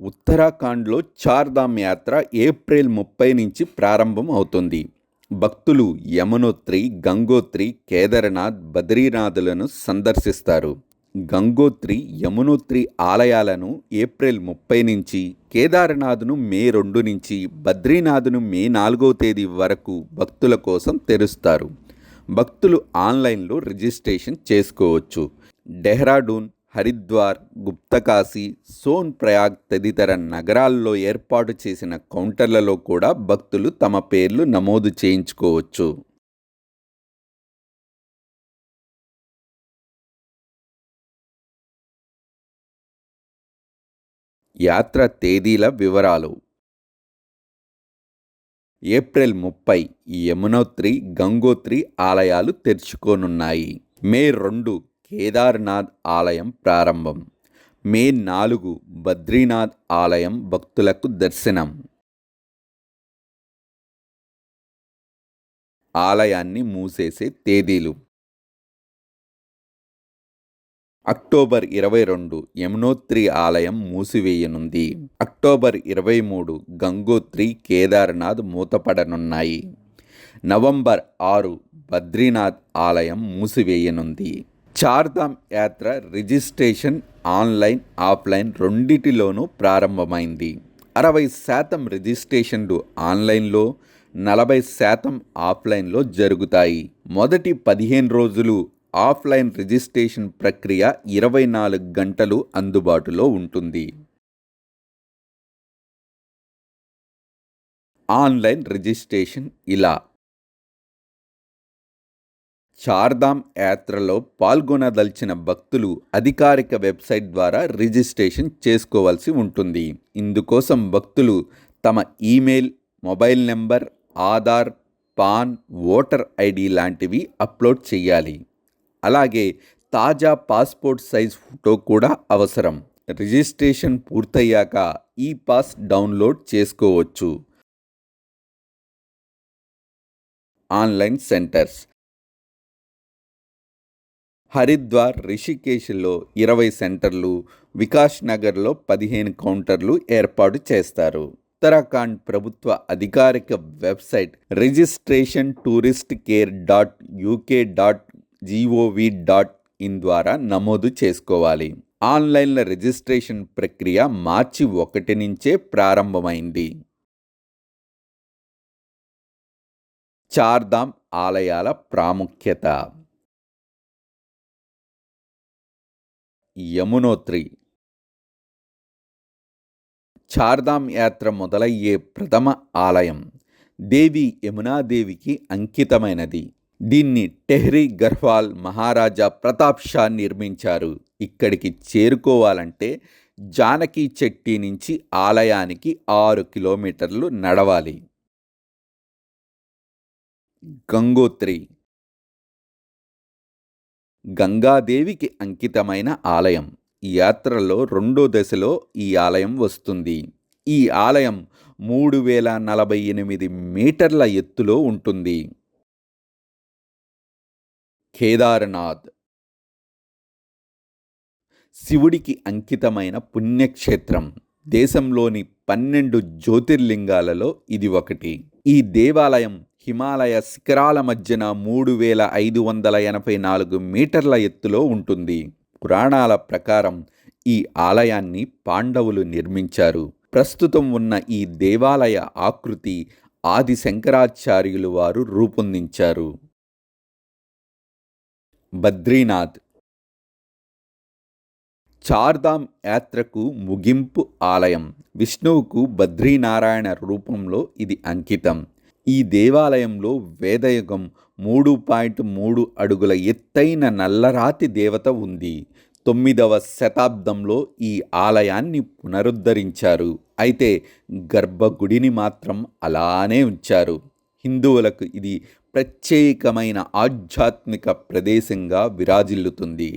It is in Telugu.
ఉత్తరాఖండ్లో చార్ధామ్ యాత్ర ఏప్రిల్ ముప్పై నుంచి ప్రారంభం అవుతుంది. భక్తులు యమునోత్రి గంగోత్రి కేదార్నాథ్ బద్రీనాథులను సందర్శిస్తారు. గంగోత్రి యమునోత్రి ఆలయాలను ఏప్రిల్ ముప్పై నుంచి కేదార్నాథ్ను మే రెండు నుంచి బద్రీనాథ్ను మే నాలుగో తేదీ వరకు భక్తుల కోసం తెరుస్తారు. భక్తులు ఆన్లైన్లో రిజిస్ట్రేషన్ చేసుకోవచ్చు. డెహ్రాడూన్ హరిద్వార్ గుప్తకాశీ సోన్ ప్రయాగ్ తదితర నగరాల్లో ఏర్పాటు చేసిన కౌంటర్లలో కూడా భక్తులు తమ పేర్లు నమోదు చేయించుకోవచ్చు. యాత్ర తేదీల వివరాలు. ఏప్రిల్ ముప్పై యమునోత్రి గంగోత్రి ఆలయాలు తెరుచుకోనున్నాయి. మే రెండు కేదార్నాథ్ ఆలయం ప్రారంభం. మే నాలుగు బద్రీనాథ్ ఆలయం భక్తులకు దర్శనం. ఆలయాన్ని మూసేసే తేదీలు. అక్టోబర్ ఇరవై రెండు యమునోత్రి ఆలయం మూసివేయనుంది. అక్టోబర్ ఇరవై మూడు గంగోత్రి కేదార్నాథ్ మూతపడనున్నాయి. నవంబర్ ఆరు బద్రీనాథ్ ఆలయం మూసివేయనుంది. చార్ధామ్ యాత్ర రిజిస్ట్రేషన్ ఆన్లైన్ ఆఫ్లైన్ రెండిటిలోనూ ప్రారంభమైంది. అరవై శాతం రిజిస్ట్రేషన్లు ఆన్లైన్లో నలభై శాతం ఆఫ్లైన్లో జరుగుతాయి. మొదటి పదిహేను రోజులు ఆఫ్లైన్ రిజిస్ట్రేషన్ ప్రక్రియ ఇరవై నాలుగు గంటలు అందుబాటులో ఉంటుంది. ఆన్లైన్ రిజిస్ట్రేషన్ ఇలా చార్ధామ్ యాత్రలో పాల్గొనదలిచిన భక్తులు అధికారిక వెబ్సైట్ ద్వారా రిజిస్ట్రేషన్ చేసుకోవాల్సి ఉంటుంది. ఇందుకోసం భక్తులు తమ email mobile number Aadhaar PAN voter ID లాంటివి అప్లోడ్ చేయాలి. అలాగే తాజా పాస్పోర్ట్ సైజ్ ఫోటో కూడా అవసరం. రిజిస్ట్రేషన్ పూర్తయ్యాక ఈ పాస్ డౌన్లోడ్ చేసుకోవచ్చు. ఆన్లైన్ సెంటర్స్ హరిద్వార్ రిషికేశ్లో ఇరవై సెంటర్లు వికాస్ నగర్లో పదిహేను కౌంటర్లు ఏర్పాటు చేస్తారు. ఉత్తరాఖండ్ ప్రభుత్వ అధికారిక website registration tourist care dot UK dot GOV dot in ద్వారా నమోదు చేసుకోవాలి. ఆన్లైన్ల రిజిస్ట్రేషన్ ప్రక్రియ మార్చి ఒకటి నుంచే ప్రారంభమైంది. చార్ధామ్ ఆలయాల ప్రాముఖ్యత యమునోత్రి చార్ధామ్ యాత్ర మొదలయ్యే ప్రథమ ఆలయం దేవి యమునాదేవికి అంకితమైనది. దీన్ని టెహ్రీ గర్వాల్ మహారాజా ప్రతాప్ షా నిర్మించారు. ఇక్కడికి చేరుకోవాలంటే జానకి చెట్టి నుంచి ఆలయానికి ఆరు కిలోమీటర్లు నడవాలి. గంగోత్రి. గంగాదేవికి అంకితమైన ఆలయం. ఈ యాత్రలో రెండో దశలో ఈ ఆలయం వస్తుంది. ఈ ఆలయం మూడు వేల నలభై ఎనిమిది మీటర్ల ఎత్తులో ఉంటుంది. కేదార్నాథ్. శివుడికి అంకితమైన పుణ్యక్షేత్రం. దేశంలోని పన్నెండు జ్యోతిర్లింగాలలో ఇది ఒకటి. ఈ దేవాలయం హిమాలయ శిఖరాల మధ్యన మూడు వేల ఐదు వందల ఎనభై నాలుగు మీటర్ల ఎత్తులో ఉంటుంది. పురాణాల ప్రకారం ఈ ఆలయాన్ని పాండవులు నిర్మించారు. ప్రస్తుతం ఉన్న ఈ దేవాలయ ఆకృతి ఆది శంకరాచార్యులు వారు రూపొందించారు. బద్రీనాథ్ చార్ధామ్ యాత్రకు ముగింపు ఆలయం. విష్ణువుకు బద్రీనారాయణ రూపంలో ఇది అంకితం. ఈ దేవాలయంలో వేదయుగం మూడు పాయింట్ మూడు అడుగుల ఎత్తైన నల్లరాతి దేవత ఉంది. తొమ్మిదవ శతాబ్దంలో ఈ ఆలయాన్ని పునరుద్ధరించారు. అయితే గర్భగుడిని మాత్రం అలానే ఉంచారు. హిందువులకు ఇది ప్రత్యేకమైన ఆధ్యాత్మిక ప్రదేశంగా విరాజిల్లుతుంది.